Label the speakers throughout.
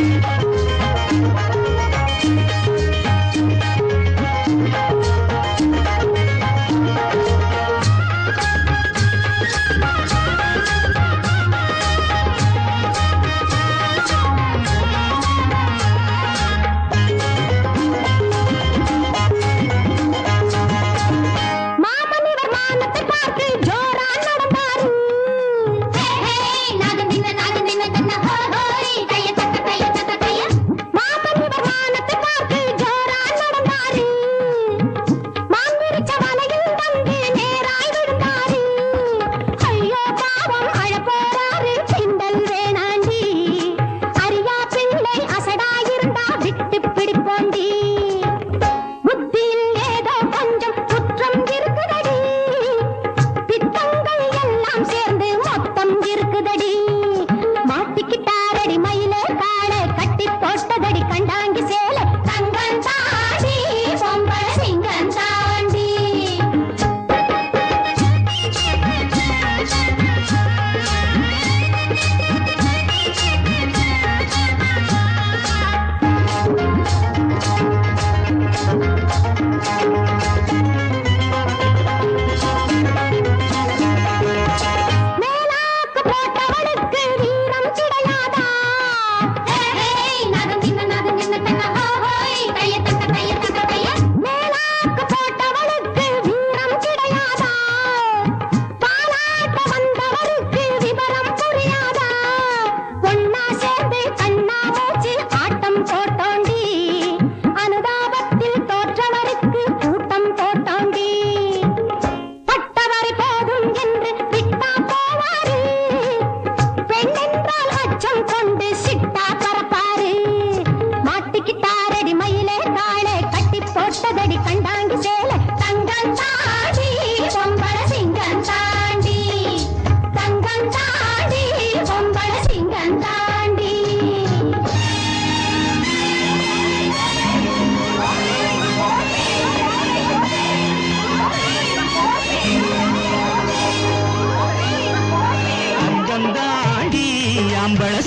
Speaker 1: Thank you.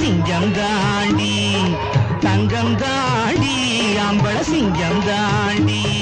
Speaker 1: சிங்கம் தாண்டி தங்கம் தாண்டி அம்பள சிங்கம் தாண்டி.